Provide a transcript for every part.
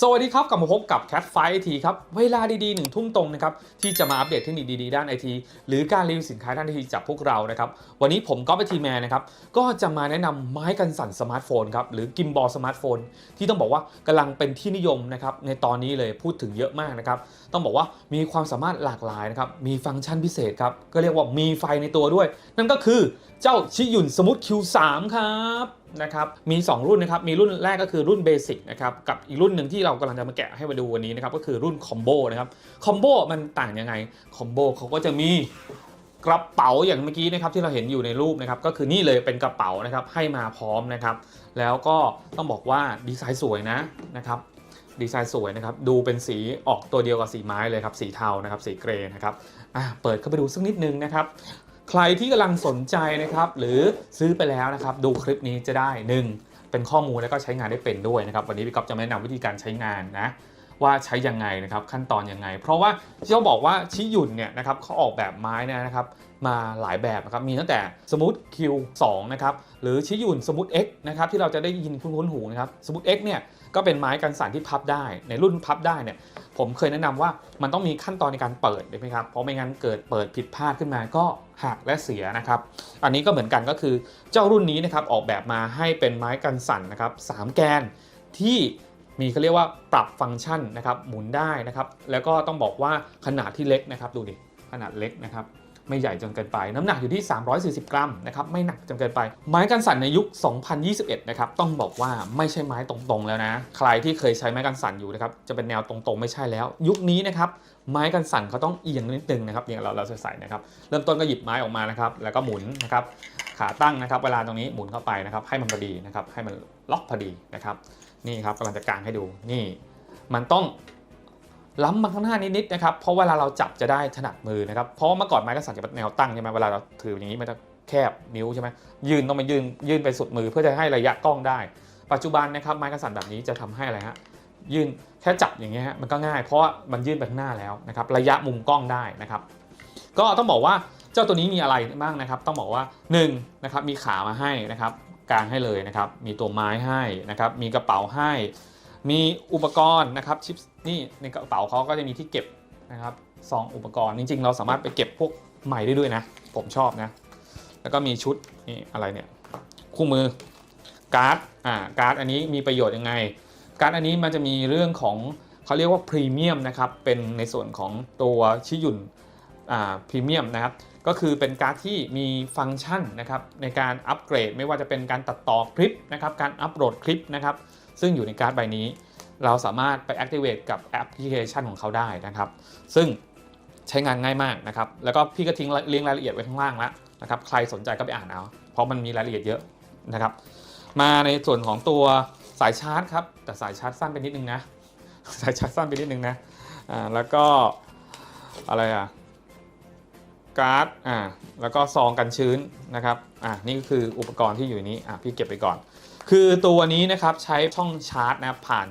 สวัสดีครับกลับมาพบกับ Cat f i ไอทีครับ เวลาดีๆหนึ่งทุ่มตรงนะครับที่จะมาอัปเดตเทคนิคดีๆด้านไอทีหรือการรีวิวสินค้าด้านไอทีจากพวกเรานะครับ วันนี้ผมก็ไปทีแมนนะครับ ก็จะมาแนะนำไม้กันสั่นสมาร์ทโฟนครับ หรือกิมบอลสมาร์ทโฟน ที่ต้องบอกว่ากำลังเป็นที่นิยมนะครับในตอนนี้เลยพูดถึงเยอะมากนะครับ ต้องบอกว่ามีความสามารถหลากหลายนะครับมีฟังก์ชันพิเศษครับก็เรียกว่ามีไฟในตัวด้วย นั่นก็คือเจ้าชิยุนสมุท Q3 ครับ นะครับมี 2 รุ่นนะครับมีรุ่นแรกก็คือรุ่นเบสิกนะครับกับอีกรุ่นหนึ่งที่เรากำลังจะมาแกะให้มาดูวันนี้นะครับก็คือรุ่นคอมโบนะครับคอมโบมันต่างยังไงคอมโบเขาก็จะมีกระเป๋าอย่างเมื่อกี้นะครับที่เราเห็นอยู่ในรูปนะครับก็คือนี่เลยเป็นกระเป๋านะครับให้มาพร้อมนะครับ แล้วก็ต้องบอกว่าดีไซน์สวยนะนะครับดีไซน์สวยนะครับดูเป็นสีออกตัวเดียวกับสีไม้เลยครับสีเทานะครับสีเกรย์นะครับอะเปิดเข้าไปดูสักนิดนึงนะครับ ใครที่กำลังสนใจนะครับ หรือซื้อไปแล้วนะครับ ดูคลิปนี้จะได้ 1. เป็นข้อมูลแล้วก็ใช้งานได้เป็นด้วยนะครับ วันนี้พี่ก๊อฟจะมาแนะนำวิธีการใช้งานนะ ว่าใช้ยังไงนะครับขั้นตอนยังไง เพราะว่าที่เขาบอกว่าชิยุนเนี่ยนะครับเขาออกแบบไม้นะครับมาหลายแบบนะครับมีตั้งแต่สมูท Q2 นะครับหรือชิยุนสมูท X นะครับที่เราจะได้ยินคุ้นหูนะครับสมูท X เนี่ยก็เป็นไม้กันสั่นที่พับได้ในรุ่นพับได้เนี่ยผมเคยแนะนำว่ามันต้องมีขั้นตอนในการเปิดใช่ไหมครับเพราะไม่งั้นเกิดเปิดผิดพลาดขึ้นมาก็หักและเสียนะครับ อันนี้ก็เหมือนกันก็คือเจ้ารุ่นนี้นะครับออกแบบมาให้เป็นไม้กันสั่นนะครับสามแกนที่ มีเขาเรียกว่าปรับฟังก์ชันนะครับหมุนได้นะครับ แล้วก็ต้องบอกว่าขนาดที่เล็กนะครับดูดิขนาดเล็กนะครับไม่ใหญ่จนเกินไป น้ำหนักอยู่ที่ 340 กรัมนะครับไม่หนักจนเกินไป ไม้กันสั่นในยุค 2021 นะครับต้องบอกว่าไม่ใช่ไม้ตรงๆแล้วนะ ใครที่เคยใช้ไม้กันสั่นอยู่นะครับจะเป็นแนวตรงๆ ไม่ใช่แล้ว ยุคนี้นะครับไม้กันสั่นเขาต้องเอียงนิดนึงนะครับอย่างเราเราจะใส่นะครับเริ่มต้นก็หยิบไม้ออกมานะครับแล้วก็หมุนนะครับขาตั้งนะครับ เวลาตรงนี้หมุนเข้าไปนะครับให้มันพอดีนะครับให้มันล็อกพอดีนะครับ นี่ครับกำลังจะกางให้ดูนี่ มันต้องล้ำมาข้างหน้านิดๆนะครับเพราะเวลาเราจับจะได้ถนัดมือนะครับเพราะเมื่อก่อนไม้กระสันจะเป็นแนวตั้งใช่ไหมเวลาเราถืออย่างนี้มันจะแคบนิ้วใช่ไหมยืนต้องไปยืนยืนไปสุดมือเพื่อจะให้ระยะกล้องได้ ปัจจุบันนะครับไม้กระสันแบบนี้จะทำให้อะไรฮะยืนแค่จับอย่างเงี้ยฮะมันก็ง่ายเพราะมันยื่นไปข้างหน้าแล้วนะครับระยะมุมกล้องได้นะครับ ก็ต้องบอกว่าเจ้าตัวนี้มีอะไรบ้างนะครับ ต้องบอกว่า1นะครับมีขามาให้นะครับ กางให้เลยนะครับ มีตัวไม้ให้นะครับ มีกระเป๋าให้ มีอุปกรณ์นะครับชิปนี่ในกระเป๋าเขาก็จะมีที่เก็บนะครับซองอุปกรณ์จริงๆ เราสามารถไปเก็บพวกใหม่ได้ด้วยนะ ผมชอบนะ แล้วก็มีชุดนี่อะไรเนี่ยคู่มือการ์ดอ่าการ์ดอันนี้มีประโยชน์ยังไง การ์ดอันนี้มันจะมีเรื่องของเขาเรียกว่าพรีเมียมนะครับเป็นในส่วนของตัวชิยุนอ่าพรีเมียมนะครับ ก็คือเป็นการ์ดที่มีฟังก์ชันนะครับในการอัปเกรดไม่ว่าจะเป็นการตัดต่อคลิปนะครับการอัปโหลดคลิปนะครับซึ่งอยู่ในการ์ดใบนี้ เราสามารถไป activate กับแอปพลิเคชันของเขาได้นะครับ ซึ่งใช้งานง่ายมากนะครับ แล้วก็พี่ก็ทิ้งลิงก์รายละเอียดไว้ข้างล่างแล้วนะครับใครสนใจก็ไปอ่านเอาเพราะมันมีรายละเอียดเยอะนะครับ มาในส่วนของตัวสายชาร์จครับแต่สายชาร์จสั้นไปนิดนึงนะสายชาร์จสั้นไปนิดนึงนะอ่าแล้วก็อะไรอะ การ์ดอ่าแล้วก็ซองกันชื้นนะครับอ่านี่ก็คืออุปกรณ์ที่อยู่นี้อ่าพี่เก็บไปก่อน คือตัวนี้นะครับใช้ช่องชาร์จนะครับผ่าน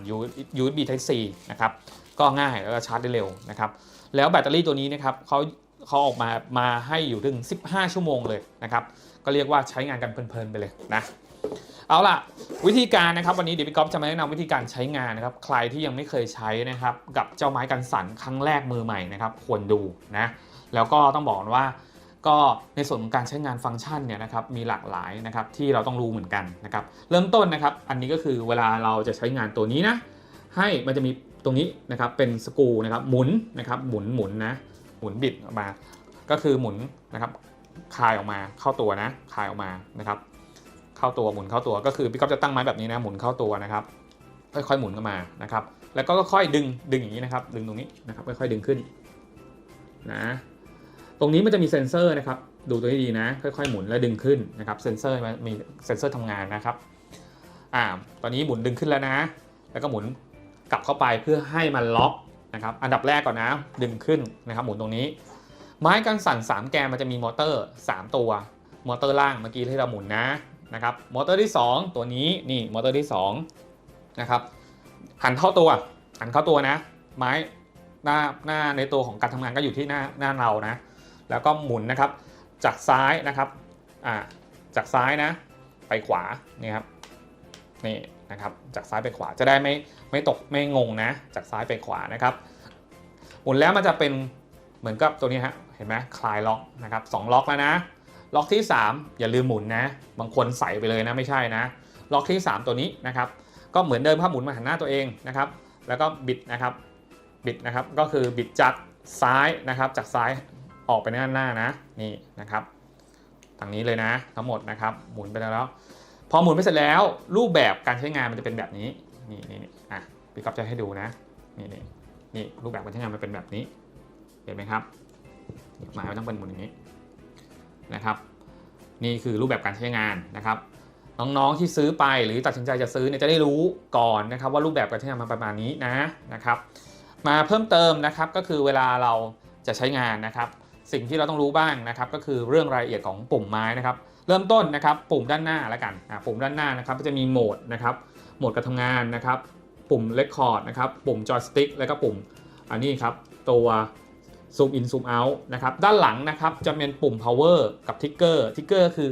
USB Type C นะครับก็ง่ายแล้วก็ชาร์จได้เร็วนะครับแล้วแบตเตอรี่ตัวนี้นะครับเขาเขาออกมามาให้อยู่ถึง 15 ชั่วโมงเลยนะครับก็เรียกว่าใช้งานกันเพลินๆไปเลยนะเอาล่ะวิธีการนะครับวันนี้เดี๋ยวพี่ก๊อฟจะมาแนะนำวิธีการใช้งานนะครับใครที่ยังไม่เคยใช้นะครับกับเจ้าไม้กันสั่นครั้งแรกมือใหม่นะครับควรดูนะ แล้วก็ต้องบอกว่าก็ในส่วนของการใช้งานฟังก์ชันเนี่ยนะครับมีหลากหลายนะครับที่เราต้องรู้เหมือนกันนะครับเริ่มต้นนะครับอันนี้ก็คือเวลาเราจะใช้งานตัวนี้นะให้มันจะมีตรงนี้นะครับเป็นสกูนะครับหมุนนะครับหมุนหมุนนะหมุนบิดออกมา ก็คือหมุนนะครับคลายออกมาเข้าตัวนะคลายออกมานะครับเข้าตัวหมุนเข้าตัวก็คือพี่ก๊อฟจะตั้งไม้แบบนี้นะหมุนเข้าตัวนะครับค่อยๆหมุนเข้ามานะครับแล้วก็ค่อยๆดึงดึงอย่างนี้นะครับดึงตรงนี้นะครับค่อยๆดึงขึ้นนะ ตรงนี้มันจะมีเซ็นเซอร์นะครับ ดูตัวให้ดีนะ ค่อยๆหมุนแล้วดึงขึ้นนะครับ เซ็นเซอร์มันมีเซ็นเซอร์ทำงานนะครับ อ่า ตอนนี้หมุนดึงขึ้นแล้วนะ แล้วก็หมุนกลับเข้าไปเพื่อให้มันล็อกนะครับ อันดับแรกก่อนนะ ดึงขึ้นนะครับ หมุนตรงนี้ ไม้กันสั่น 3 แกนมันจะมีมอเตอร์ 3 ตัว มอเตอร์ล่างเมื่อกี้ที่เราหมุนนะนะครับ มอเตอร์ที่ 2 ตัวนี้ นี่มอเตอร์ที่2นะครับหันเข้าตัว หันเข้าตัวนะ ไม้หน้าหน้าในตัวของการทำงานก็อยู่ที่หน้าหน้าเรานะ แล้วก็หมุนนะครับ จากซ้ายนะครับอ่าจากซ้ายนะ ไปขวานี่ครับนี่นะครับจากซ้ายไปขวาจะได้ไม่ไม่ตกไม่งงนะ จากซ้ายไปขวานะครับ หมุนแล้วมันจะเป็นเหมือนกับตัวนี้ฮะเห็นไหมคลายล็อกนะครับสองล็อกแล้วนะล็อกที่ 3 อย่าลืมหมุนนะ บางคนใส่ไปเลยนะไม่ใช่นะ ล็อกที่ 3 ตัวนี้นะครับ ก็เหมือนเดิมครับหมุนมาหันหน้าตัวเองนะครับ แล้วก็บิดนะครับ บิดนะครับ ก็คือบิดจากซ้ายนะครับ จากซ้าย ออกไปด้านหน้านะนี่นะครับทางนี้เลยนะทั้งหมดนะครับหมุนไปแล้ว พอหมุนไปเสร็จแล้วรูปแบบการใช้งานมันจะเป็นแบบนี้นี่นี่อะพี่ก๊อฟจะให้ดูนะนี่นี่นี่รูปแบบการใช้งานมันเป็นแบบนี้เห็นไหมครับหมายว่าต้องเป็นหมุนอย่างนี้นะครับ นี่คือรูปแบบการใช้งานนะครับน้องๆที่ซื้อไปหรือตัดสินใจจะซื้อเนี่ยจะได้รู้ก่อนนะครับ ว่ารูปแบบการใช้งานมันประมาณนี้นะนะครับ มาเพิ่มเติมนะครับก็คือเวลาเราจะใช้งานนะครับ สิ่งที่เราต้องรู้บ้างนะครับก็คือเรื่องรายละเอียดของปุ่มไม้นะครับ เริ่มต้นนะครับปุ่มด้านหน้าแล้วกันปุ่มด้านหน้านะครับก็จะมีโหมดนะครับโหมดการทำงานนะครับ ปุ่ม Record นะครับปุ่ม Joystick แล้วก็ปุ่มอันนี้ครับตัว Zoom In Zoom Out นะครับด้านหลังนะครับจะเป็นปุ่ม Power กับ Trigger Trigger คือ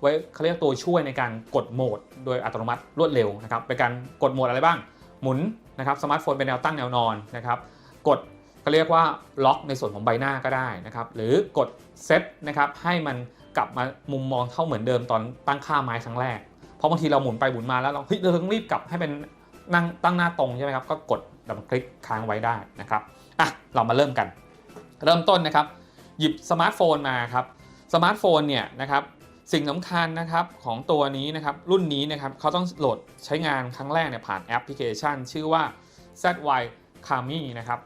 ไว้เขาเรียกตัวช่วยในการกดโหมด โดยอัตโนมัติรวดเร็วนะครับเป็นการกดโหมดอะไรบ้างหมุนนะครับสมาร์ทโฟนเป็นแนวตั้งแนวนอนนะครับกด ก็เรียกว่าล็อกในส่วนของใบหน้าก็ได้นะครับ หรือกดเซตนะครับให้มันกลับมามุมมองเท่าเหมือนเดิมตอนตั้งค่าไม้ครั้งแรก เพราะบางทีเราหมุนไปหมุนมาแล้วเราเฮ้ยเราต้องรีบกลับให้เป็นนั่งตั้งหน้าตรงใช่ไหมครับ ก็กดดับคลิกค้างไว้ได้นะครับอะเรามาเริ่มกัน เริ่มต้นนะครับ หยิบสมาร์ทโฟนมาครับ สมาร์ทโฟนเนี่ยนะครับสิ่งสำคัญนะครับของตัวนี้นะครับรุ่นนี้นะครับเขาต้องโหลดใช้งานครั้งแรกเนี่ยผ่านแอปพลิเคชัน ชื่อว่า ZY Kami นะครับ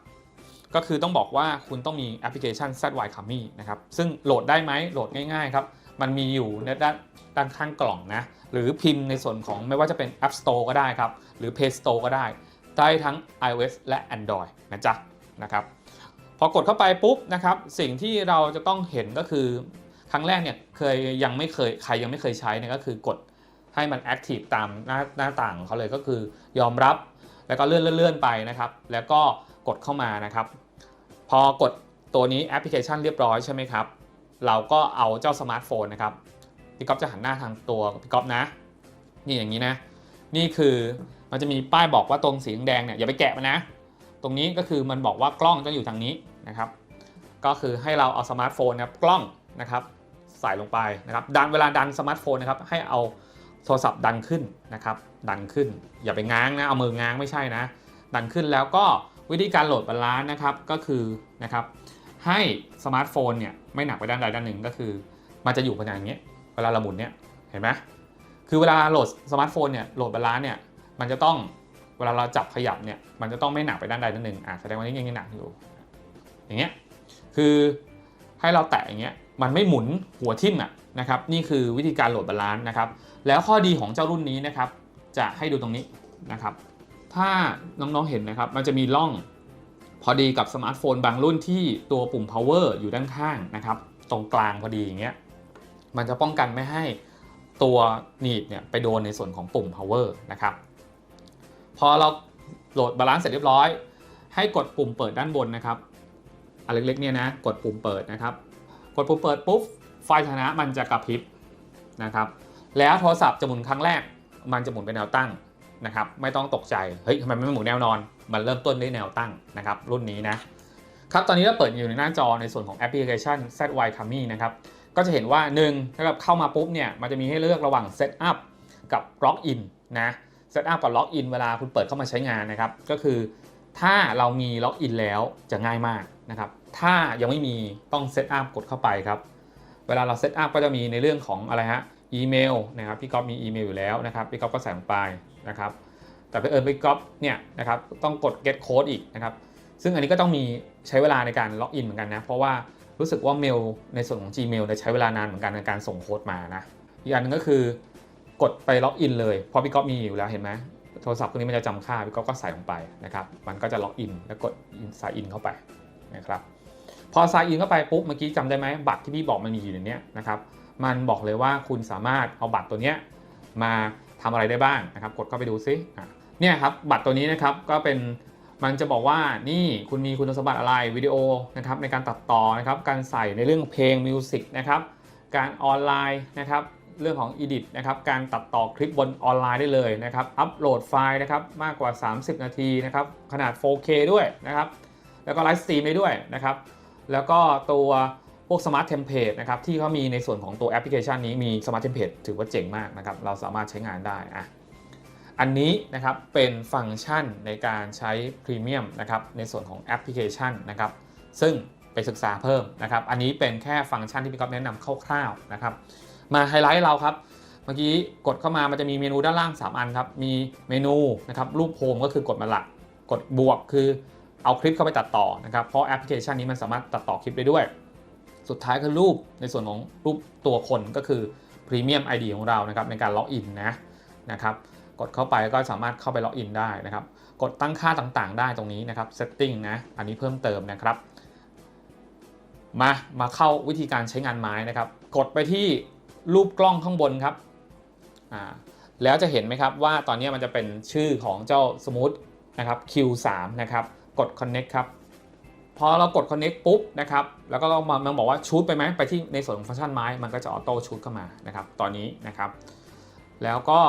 ก็คือต้องบอกว่าคุณต้องมีแอปพลิเคชัน ZY Kami นะครับ ซึ่งโหลดได้ไหมโหลดง่ายๆครับ มันมีอยู่ในด้านด้านข้างกล่องนะ หรือพิมพ์ในส่วนของไม่ว่าจะเป็น App Store ก็ได้ครับ หรือ Play Store ก็ได้ ได้ทั้ง iOS และ Android นะจ๊ะนะครับ พอกดเข้าไปปุ๊บนะครับ สิ่งที่เราจะต้องเห็นก็คือครั้งแรกเนี่ยเคยยังไม่เคยใครยังไม่เคยใช้เนี่ยก็คือกดให้มัน Active ตามหน้าหน้าต่างเขาเลยก็คือยอมรับ แล้วก็เลื่อนเลื่อนไปนะครับ แล้วก็กดเข้ามานะครับ พอกดตัวนี้แอปพลิเคชันเรียบร้อยใช่ไหมครับ เราก็เอาเจ้าสมาร์ทโฟนนะครับพี่ก๊อฟจะหันหน้าทางตัวพี่ก๊อฟนะ นี่อย่างนี้นะ นี่คือมันจะมีป้ายบอกว่าตรงสีแดงเนี่ยอย่าไปแกะมันนะ ตรงนี้ก็คือมันบอกว่ากล้องต้องอยู่ทางนี้นะครับ ก็คือให้เราเอาสมาร์ทโฟนนะครับกล้องนะครับใส่ลงไปนะครับ ดันเวลาดันสมาร์ทโฟนนะครับให้เอาโทรศัพท์ดันขึ้นนะครับ ดันขึ้นอย่าไปง้างนะเอามือง้างไม่ใช่นะ ดันขึ้นแล้วก็ วิธีการโหลดบาลานซ์นะครับก็คือนะครับให้สมาร์ทโฟนเนี่ยไม่หนักไปด้านใดด้านหนึ่งก็คือ มันจะอยู่ขนาดอย่างเงี้ยเวลาเราหมุนเนี่ยเห็นไหมคือเวลาโหลดสมาร์ทโฟนเนี่ยโหลดบาลานซ์เนี่ยมันจะต้องเวลาเราจับขยับเนี่ยมันจะต้องไม่หนักไปด้านใดด้านหนึ่งอะแสดงว่านี่ยังหนักอยู่ อย่างเงี้ยคือให้เราแตะอย่างเงี้ยมันไม่หมุนหัวทิ่มอะนะครับนี่คือวิธีการโหลดบาลานซ์นะครับแล้วข้อดีของเจ้ารุ่นนี้นะครับจะให้ดูตรงนี้นะครับ ถ้าน้องๆเห็นนะครับ มันจะมีร่องพอดีกับสมาร์ทโฟนบางรุ่นที่ตัวปุ่ม power อยู่ด้านข้างนะครับ ตรงกลางพอดีอย่างเงี้ย มันจะป้องกันไม่ให้ตัวหนีบเนี่ยไปโดนในส่วนของปุ่ม power นะครับ พอเราโหลดบาลานซ์เสร็จเรียบร้อย ให้กดปุ่มเปิดด้านบนนะครับอันเล็กๆเนี่ยนะ กดปุ่มเปิดนะครับ กดปุ่มเปิดปุ๊บ ไฟชนะมันจะกระพริบนะครับ แล้วโทรศัพท์จะหมุนครั้งแรก มันจะหมุนเป็นแนวตั้ง นะครับไม่ต้องตกใจเฮ้ยทำไมไม่หมุนแนวนอน มันเริ่มต้นด้วยแนวตั้งนะครับรุ่นนี้นะครับตอนนี้เราเปิดอยู่ในหน้าจอในส่วนของแอปพลิเคชัน ZY Kami นะครับก็จะเห็นว่า1ถ้ากับเข้ามาปุ๊บเนี่ยมันจะมีให้เลือกระหว่าง Setup กับ Log In นะ Setup กับ Log In เวลาคุณเปิดเข้ามาใช้งานนะครับ ก็คือถ้าเรามี Log In แล้วจะง่ายมากนะครับ ถ้ายังไม่มีต้อง Setup กดเข้าไปครับ เวลาเรา Setup ก็จะมีในเรื่องของอะไรฮะอีเมลนะครับพี่ก๊อฟมีอีเมลอยู่แล้วนะครับพี่ก๊อฟก็ใส่ลงไป นะครับ แต่ไปเอิญพี่ก๊อฟเนี่ยนะครับต้องกด get code อีกนะครับ ซึ่งอันนี้ก็ต้องมีใช้เวลาในการล็อกอินเหมือนกันนะ เพราะว่ารู้สึกว่าเมลในส่วนของ Gmail เนี่ยใช้เวลานานเหมือนกันในการส่งโค้ดมานะ อีกอันหนึงก็คือกดไปล็อกอินเลย เพราะพี่ก๊อฟมีอยู่แล้วเห็นไหมโทรศัพท์ตัวนี้มันจะจำค่าพี่ก๊อฟก็ใส่ลงไปนะครับ มันก็จะล็อกอินแล้วกดสายอินเข้าไปนะครับ พอสายอินเข้าไปปุ๊บเมื่อกี้จำได้ไหมบัตรที่พี่บอกมันมีอยู่ในนี้นะครับ มันบอกเลยว่าคุณสามารถเอาบัตรตัวเนี้ยมา ทำอะไรได้บ้างนะครับ กดเข้าไปดูซิเนี่ยครับบัตรตัวนี้นะครับก็เป็นมันจะบอกว่านี่คุณมีคุณสมบัติอะไรวิดีโอนะครับในการตัดต่อนะครับการใส่ในเรื่องเพลงมิวสิกนะครับการออนไลน์นะครับเรื่องของ Edit นะครับการตัดต่อคลิปบนออนไลน์ได้เลยนะครับอัปโหลดไฟล์นะครับมากกว่า 30 นาทีนะครับขนาด 4K ด้วยนะครับแล้วก็ไลฟ์สตรีมได้ด้วยนะครับแล้วก็ตัว พวก Smart Template นะครับที่เขามีในส่วนของตัวแอปพลิเคชันนี้มี Smart Template ถือว่าเจ๋งมากนะครับ เราสามารถใช้งานได้อะอันนี้นะครับเป็นฟังก์ชันในการใช้พรีเมียมนะครับในส่วนของแอปพลิเคชันนะครับ ซึ่งไปศึกษาเพิ่มนะครับ อันนี้เป็นแค่ฟังก์ชันที่พี่ก๊อฟแนะนำคร่าวๆนะครับ มาไฮไลท์เราครับ เมื่อกี้กดเข้ามามันจะมีเมนูด้านล่าง 3 อันครับ มีเมนูนะครับรูปโฮมก็คือกดมาหลัก กดบวกคือเอาคลิปเข้าไปตัดต่อนะครับ เพราะแอปพลิเคชันนี้มันสามารถตัดต่อคลิปได้ด้วย สุดท้ายคือรูปในส่วนของรูปตัวคนก็คือ Premium ID ของเรานะครับในการล็อกอินนะนะครับกดเข้าไปก็สามารถเข้าไปล็อกอินได้นะครับ กดตั้งค่าต่างๆ ได้ตรงนี้นะครับ Setting นะอันนี้เพิ่มเติมนะครับ มามาเข้าวิธีการใช้งานไม้นะครับ กดไปที่รูปกล้องข้างบนครับอ่าแล้วจะเห็นไหมครับว่าตอนนี้มันจะเป็นชื่อของเจ้า Smooth นะครับ Q3 นะครับ กด Connect ครับ พอเรากด Connect ปุ๊บนะครับ แล้วก็มามันบอกว่าชูดไปไหมไปที่ในส่วนของฟังก์ชันไม้ มันก็จะออโต้ชูดเข้ามานะครับ ตอนนี้นะครับ แล้วก็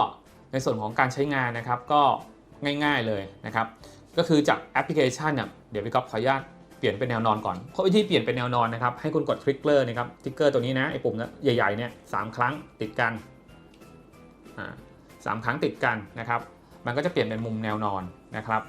ในส่วนของการใช้งานนะครับก็ง่ายๆเลยนะครับ ก็คือจากแอปพลิเคชันเนี่ยเดี๋ยวพี่ก๊อฟขออนุญาตเปลี่ยนเป็นแนวนอนก่อน เพราะวิธีเปลี่ยนเป็นแนวนอนนะครับ ให้คุณกดทริกเกอร์นะครับทริกเกอร์ตัวนี้นะไอ้ปุ่มนะใหญ่ๆเนี่ยสามครั้งติดกันอ่าสามครั้งติดกันนะครับ มันก็จะเปลี่ยนเป็นมุมแนวนอนนะครับ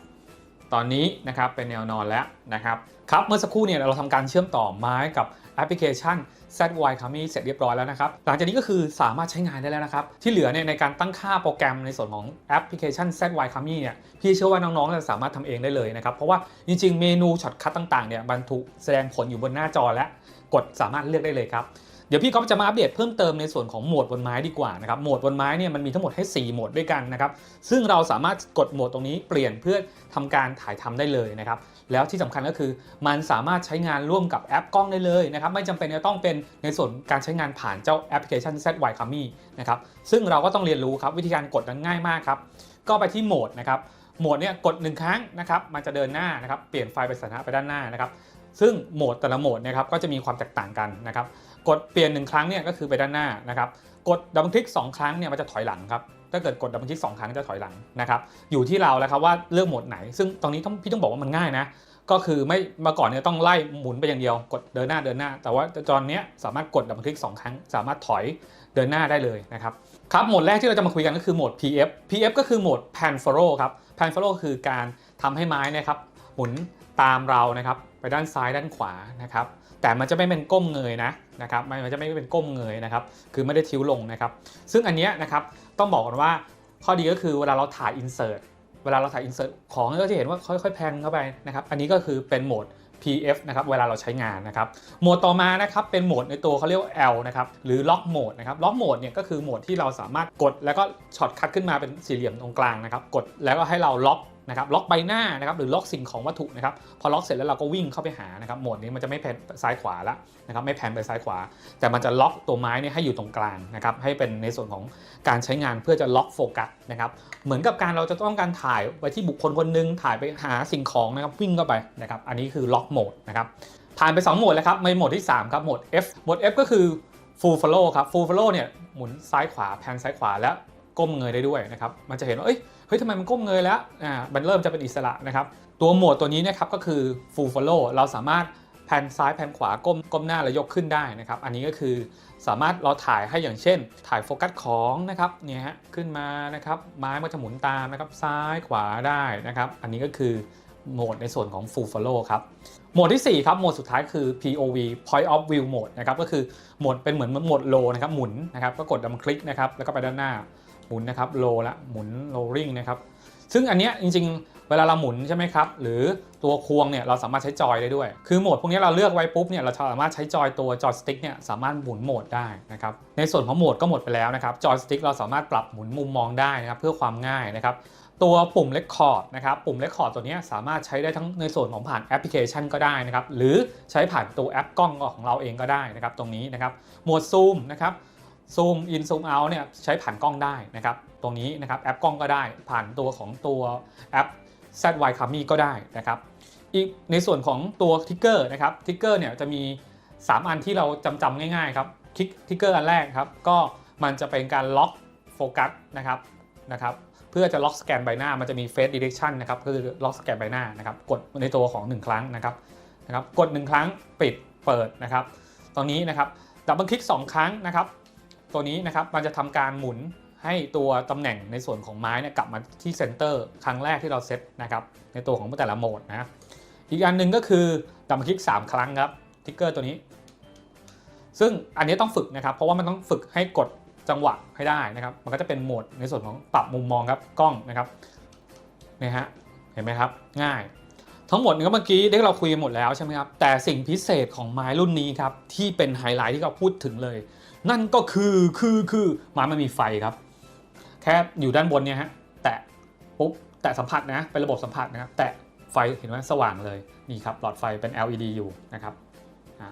ตอนนี้นะครับเป็นแนวนอนแล้วนะครับครับเมื่อสักครู่เนี่ยเราทำการเชื่อมต่อไม้กับแอปพลิเคชัน ZY c a m i เสร็จเรียบร้อยแล้วนะครับ หลังจากนี้ก็คือสามารถใช้งานได้แล้วนะครับ ที่เหลือเนี่ยในการตั้งค่าโปรแกรมในส่วนของแอปพลิเคชัน ZY c a m i เนี่ยพี่เชื่อว่าน้องๆจะสามารถทำเองได้เลยนะครับ เพราะว่าจริงๆ เมนูช็อตคัทต่างๆเนี่ยบรรทุกแสดงผลอยู่บนหน้าจอและกดสามารถเลือกได้เลยครับ เดี๋ยวพี่ก็จะมาอัปเดตเพิ่มเติมในส่วนของโหมดบนไม้ดีกว่านะครับโหมดบนไม้เนี่ยมันมีทั้งหมดให้ 4 โหมดด้วยกันนะครับซึ่งเราสามารถกดโหมดตรงนี้เปลี่ยนเพื่อทำการถ่ายทำได้เลยนะครับแล้วที่สำคัญก็คือมันสามารถใช้งานร่วมกับแอปกล้องได้เลยนะครับไม่จำเป็นจะต้องเป็นในส่วนการใช้งานผ่านเจ้าแอปพลิเคชัน ZY c a m i นะครับซึ่งเราก็ต้องเรียนรู้ครับวิธีการกดนั้นง่ายมากครับก็ไปที่โหมดนะครับโหมดเนี่ยกด 1 ครั้งนะครับมันจะเดินหน้านะครับเปลี่ยนไฟล์ไปสถานะไปด้านหน้านะครับซึ่งโหมดแต่ละโหมดนะครับก็จะมีความแตกต่างกันนะครับ กดเปลี่ยน1ครั้งเนี่ยก็คือไปด้านหน้านะครับกดดับเบิลคลิก2ครั้งเนี่ยมันจะถอยหลังครับถ้าเกิดกดดับเบิลคลิก2ครั้งจะถอยหลังนะครับอยู่ที่เราแล้วครับว่าเลือกโหมดไหน ซึ่งตรงนี้ต้องพี่ต้องบอกว่ามันง่ายนะก็คือไม่เมื่อก่อนเนี่ยต้องไล่หมุนไปอย่างเดียว กดเดินหน้าเดินหน้า แต่ว่าตอนนี้สามารถกดดับเบิลคลิก2ครั้ง สามารถถอยเดินหน้าได้เลยนะครับครับโหมดแรกที่เราจะมาคุยกันก็คือโหมด PF PF ก็คือโหมด Pan Follow ครับ Pan Follow คือการทำให้ไม้นะครับหมุน ตามเรานะครับไปด้านซ้ายด้านขวานะครับ แต่มันจะไม่เป็นก้มเงยนะนะครับมันจะไม่เป็นก้มเงยนะครับ คือไม่ได้ทิ้วลงนะครับ ซึ่งอันนี้นะครับต้องบอกก่อนว่าข้อดีก็คือเวลาเราถ่าย insert เวลาเราถ่าย insert ของก็จะเห็นว่าค่อยๆแพนเข้าไปนะครับ อันนี้ก็คือเป็นโหมด PF นะครับเวลาเราใช้งานนะครับโหมดต่อมานะครับเป็นโหมดในตัวเขาเรียกว่า L นะครับหรือล็อกโหมดนะครับล็อกโหมดเนี่ยก็คือโหมดที่เราสามารถกดแล้วก็ช็อตคัดขึ้นมาเป็นสี่เหลี่ยมตรงกลางนะครับกดแล้วก็ให้เราล็อก นะครับล็อกใบหน้านะครับหรือล็อกสิ่งของวัตถุนะครับพอล็อกเสร็จแล้วเราก็วิ่งเข้าไปหานะครับโหมดนี้มันจะไม่แพนซ้ายขวาละนะครับไม่แพนไปซ้ายขวา แต่มันจะล็อกตัวไม้เนี่ยให้อยู่ตรงกลางนะครับให้เป็นในส่วนของการใช้งานเพื่อจะล็อกโฟกัสนะครับเหมือนกับการเราจะต้องการถ่ายไปที่บุคคลคนหนึงถ่ายไปหาสิ่งของนะครับวิ่งเข้าไปนะครับอันนี้คือล็อกโหมดนะครับผ่านไป 2 โหมดแล้วครับในโหมดที่ 3 ครับโหมด F โหมด F ก็คือ full follow ครับ full follow เนี่ยหมุนซ้ายขวาแพนซ้ายขวาแล้วก้มเงยได้ด้วยนะครับมันจะเห็นว่าเอ้ย เฮ้ยทำไมมันก้มเงยแล้วอ่ามันเริ่มจะเป็นอิสระนะครับ ตัวโหมดตัวนี้นะครับก็คือ full follow เราสามารถแพนซ้ายแพนขวาก้มก้มหน้าแล้วยกขึ้นได้นะครับ อันนี้ก็คือสามารถเราถ่ายให้อย่างเช่น ถ่ายโฟกัสของนะครับเนี่ยฮะขึ้นมานะครับไม้มันจะหมุนตามนะครับซ้ายขวาได้นะครับ อันนี้ก็คือโหมดในส่วนของ full follow ครับโหมดที่ 4 ครับโหมดสุดท้ายคือ POV Point of View Mode นะครับก็คือโหมดเป็นเหมือนโหมดโลนะครับหมุนนะครับก็กดดับคลิกนะครับแล้วก็ไปด้านหน้า หมุนนะครับโลละหมุน lowering นะครับซึ่งอันเนี้ยจริงๆ เวลาเราหมุนใช่ไหมครับ หรือตัวควงเนี่ยเราสามารถใช้จอยได้ด้วย คือโหมดพวกนี้เราเลือกไว้ปุ๊บเนี่ยเราสามารถใช้จอยตัวจอยสติ๊กเนี่ยสามารถหมุนโหมดได้นะครับ ในส่วนของโหมดก็หมดไปแล้วนะครับจอยสติ๊กเราสามารถปรับหมุนมุมมองได้นะครับเพื่อความง่ายนะครับ ตัวปุ่ม Record นะครับปุ่ม Record ตัวนี้สามารถใช้ได้ทั้งในส่วนของผ่านแอปพลิเคชันก็ได้นะครับหรือใช้ผ่านตัวแอปกล้องของเราเองก็ได้นะครับตรงนี้นะครับโหมดซูมนะครับ ซูมอินซูมเอาเนี่ยใช้ผ่านกล้องได้นะครับตรงนี้นะครับแอปกล้องก็ได้ ผ่านตัวของตัวแอป ZY c a m i ก็ได้นะครับอีกในส่วนของตัวทิกเกอร์นะครับทิกเกอร์เนี่ยจะมี 3 อันที่เราจำจำง่ายๆครับทิกทิกเกอร์อันแรกครับก็มันจะเป็นการล็อกโฟกัสนะครับนะครับเพื่อจะล็อกสแกนใบหน้ามันจะมี Face Detection นะครับคือล็อกสแกนใบหน้านะครับกดในตัวของ 1 ครั้งนะครับนะครับกด 1 ครั้งปิดเปิดนะครับตรงนี้นะครับดับเบิลคลิก2ครั้งนะครับ ตัวนี้นะครับมันจะทำการหมุนให้ตัวตำแหน่งในส่วนของไม้เนี่ยกลับมาที่เซนเตอร์ครั้งแรกที่เราเซตนะครับในตัวของแต่ละโหมดนะอีกอันหนึ่งก็คือดับเบิลคลิก 3 ครั้งครับทิกเกอร์ตัวนี้ ซึ่งอันนี้ต้องฝึกนะครับ เพราะว่ามันต้องฝึกให้กดจังหวะให้ได้นะครับ มันก็จะเป็นโหมดในส่วนของปรับมุมมองครับกล้องนะครับนี่ฮะเห็นไหมครับ ง่าย ทั้งหมดนี้ก็เมื่อกี้ได้เราคุยกันหมดแล้วใช่ไหมครับแต่สิ่งพิเศษของไม้รุ่นนี้ครับที่เป็นไฮไลท์ที่เราพูดถึงเลย นั่นก็คือคือคือมันมีไฟครับ แค่อยู่ด้านบนเนี่ยฮะแตะปุ๊บแตะสัมผัสนะเป็นระบบสัมผัสนะครับแตะไฟเห็นไหมสว่างเลยนี่ครับหลอดไฟเป็น LED อยู่นะครับ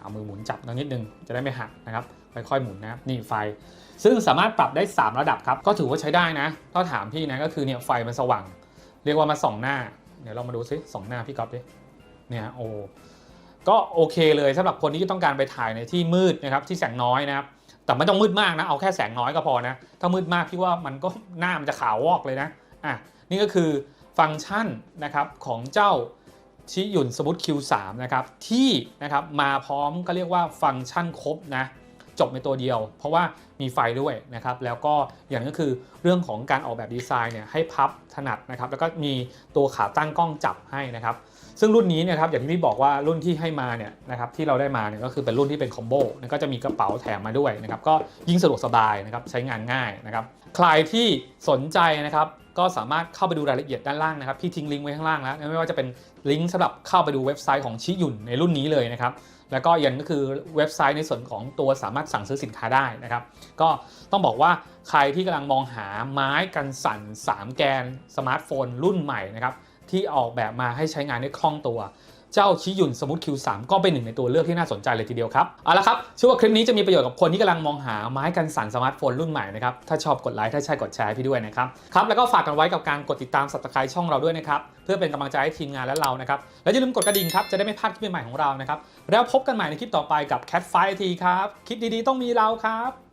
เอามือหมุนจับนิดนึงจะได้ไม่หักนะครับค่อยๆหมุนนะครับนี่ไฟ ซึ่งสามารถปรับได้ 3 ระดับครับ ก็ถือว่าใช้ได้นะถ้าถามพี่นะก็คือเนี่ยไฟมันสว่าง เรียกว่ามาส่องหน้าเดี๋ยวเรามาดูซิส่องหน้าพี่ก๊อฟดิเนี่ยโอ้ก็โอเคเลยสำหรับคนที่ต้องการไปถ่ายในที่มืดนะครับที่แสงน้อยนะครับ แต่ไม่ต้องมืดมากนะ เอาแค่แสงน้อยก็พอนะ ถ้ามืดมากพี่ว่ามันก็หน้ามันจะขาววอกเลยนะอะนี่ก็คือฟังก์ชันนะครับของเจ้าชิยุนสมุด Q3 นะครับที่นะครับมาพร้อมก็เรียกว่าฟังก์ชันครบนะ จบในตัวเดียว เพราะว่ามีไฟด้วยนะครับแล้วก็อย่างก็คือเรื่องของการออกแบบดีไซน์เนี่ยให้พับถนัดนะครับแล้วก็มีตัวขาตั้งกล้องจับให้นะครับซึ่งรุ่นนี้เนะครับอย่างที่พี่บอกว่ารุ่นที่ให้มาเนี่ยนะครับที่เราได้มาเนี่ยก็คือเป็นรุ่นที่เป็นคอมโบก็จะมีกระเป๋าแถมมาด้วยนะครับก็ยิ่งสะดวกสบายนะครับใช้งานง่ายนะครับใครที่สนใจนะครับก็สามารถเข้าไปดูรายละเอียดด้านล่างนะครับพี่ทิ้งลิงก์ไว้ข้างล่างแล้วไม่ว่าจะเป็นลิงก์สำหรับเข้าไปดูเว็บไซต์ของชิยุนในรุ่นนี้เลยนะครับ แล้วก็ยังก็คือเว็บไซต์ในส่วนของตัวสามารถสั่งซื้อสินค้าได้นะครับ ก็ต้องบอกว่าใครที่กำลังมองหาไม้กันสั่น 3 แกนสมาร์ทโฟนรุ่นใหม่นะครับที่ออกแบบมาให้ใช้งานได้คล่องตัว เจ้าชิยุนสมุท Q3 ก็เป็นหนึ่งในตัวเลือกที่น่าสนใจเลยทีเดียวครับเอาละครับเชื่อว่าคลิปนี้จะมีประโยชน์กับคนที่กำลังมองหาไม้กันสั่นสมาร์ทโฟนรุ่นใหม่นะครับถ้าชอบกดไลค์ถ้าใช่กดแชร์พี่ด้วยนะครับครับแล้วก็ฝากกันไว้กับการกดติดตาม subscribe ช่องเราด้วยนะครับเพื่อเป็นกำลังใจให้ทีมงานและเรานะครับและอย่าลืมกดกระดิ่งครับจะได้ไม่พลาดคลิปใหม่ของเรานะครับแล้วพบกันใหม่ในคลิปต่อไปกับ Cat Fight IT ครับคลิปดีๆต้องมีเราครับ